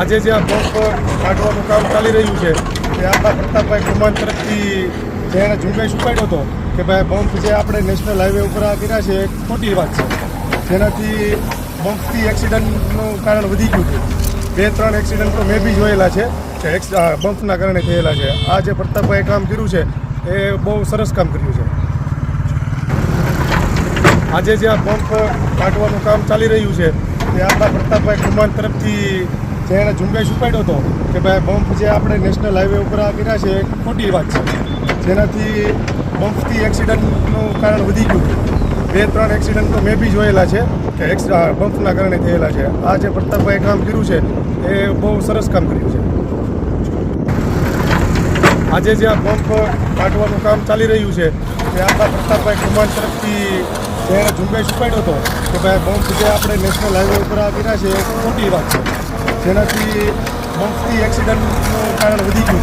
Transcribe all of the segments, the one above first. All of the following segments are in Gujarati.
આજે જે આ બમ્પ કાઢવાનું કામ ચાલી રહ્યું છે તે આપણા પ્રતાપભાઈ કુમાર તરફથી જે એણે ઝુંબેશ ઉપાડ્યો હતો કે ભાઈ બમ્પ જે આપણે નેશનલ હાઈવે ઉપર આ કર્યા છે એ ખોટી વાત છે. જેનાથી બમ્પથી એક્સિડન્ટનું કારણ વધી ગયું છે. બે, ત્રણ એક્સિડન્ટ તો મેં બી જોયેલા છે, કે બમ્પના કારણે થયેલા છે. આ જે પ્રતાપભાઈ કામ કર્યું છે, એ બહુ સરસ કામ કર્યું છે. આજે જે આ બમ્પ કાઢવાનું કામ ચાલી રહ્યું છે તે આપણા પ્રતાપભાઈ કુમાર તરફથી જે એણે ઝુંબેશ ઉપાડ્યો હતો કે ભાઈ બમ્પ જે આપણે નેશનલ હાઈવે ઉપર કર્યા છે, એ ખોટી વાત છે. જેનાથી બમ્પથી એક્સિડન્ટનું કારણ વધી ગયું. બે, ત્રણ એક્સિડન્ટ તો મેં બી જોયેલા છે કે બમ્પના કારણે થયેલા છે. આ જે પ્રતાપભાઈ કામ કર્યું છે, એ બહુ સરસ કામ કર્યું છે. આજે જે આ બમ્પ કાઢવાનું કામ ચાલી રહ્યું છે તે આપણા પ્રતાપભાઈ કુમાર તરફથી જે એણે ઝુંબેશ ઉપાડ્યો હતો કે ભાઈ બમ્પ જે આપણે નેશનલ હાઈવે ઉપર કર્યા છે, એ ખોટી વાત છે. જેનાથી બમ્પથી એક્સિડન્ટનું કારણ વધી ગયું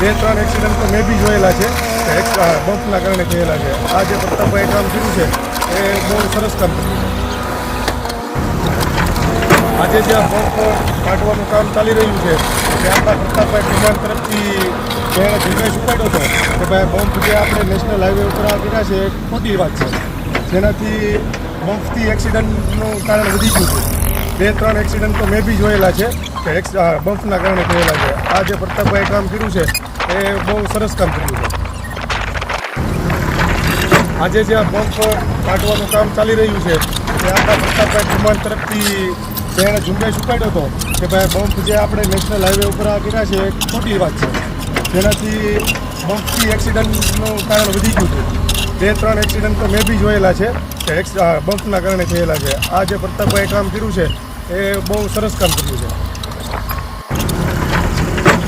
બે, ત્રણ એક્સિડન્ટ તો મેં બી જોયેલા છે. બમ્પના કારણે થયેલા છે. આ જે પ્રતાપભાઈ કામ કર્યું છે, એ બહુ સરસ કામ કર્યું આજે જે આ બમ્પ કાઢવાનું કામ ચાલી રહ્યું છે તે આપણા પ્રતાપભાઈ કુમાર તરફથી જે એણે ઝુંબેશ ઉપાડ્યો હતો, કે ભાઈ બમ્પ જે આપણે નેશનલ હાઈવે ઉપર કર્યા છે, એ ખોટી વાત છે. જેનાથી બમ્પથી એક્સિડન્ટનું કારણ વધી ગયું છે. બે ત્રણ એક્સિડન્ટ તો મેં બી જોયેલા છે કે બમ્પના કારણે થયેલા છે. આ જે પ્રતાપભાઈ કામ કર્યું છે, એ બહુ સરસ કામ કર્યું છે. આજે જે આ બમ્પ કાઢવાનું કામ ચાલી રહ્યું છે, એ આપણા પ્રતાપભાઈ કુમાર તરફથી તેણે ઝુંબેશ ઉપાડ્યો હતો કે ભાઈ બમ્પ જે આપણે નેશનલ હાઈવે ઉપર આ કર્યા છે, એ ખોટી વાત છે. જેનાથી બમ્પથી એક્સિડન્ટનું કારણ વધી ગયું છે. બે ત્રણ એક્સિડન્ટ તો મેં બી જોયેલા છે. કે બમ્પના કારણે થયેલા છે. આ જે પ્રતાપભાઈ કામ કર્યું છે, એ બહુ સરસ કામ કર્યું છે.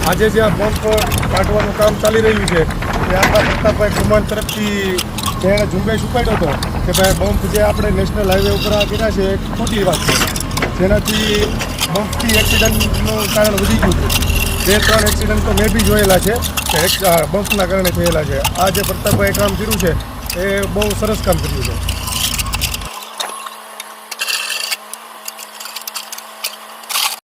આજે જે આ બમ્પ કાઢવાનું કામ ચાલી રહ્યું છે, એ આપણા પ્રતાપભાઈ કુમાન તરફથી જેણે ઝુંબેશ ઉપાડ્યો હતો કે ભાઈ બમ્પ જે આપણે નેશનલ હાઈવે ઉપર આ કર્યા છે એ ખોટી વાત છે. જેનાથી બમ્પથી એક્સિડન્ટનું કારણ વધી ગયું છે. બે, ત્રણ એક્સિડન્ટ તો મેં બી જોયેલા છે, કે બમ્પના કારણે થયેલા છે. આ જે પ્રતાપભાઈ કામ કર્યું છે, એ બહુ સરસ કામ કર્યું છે.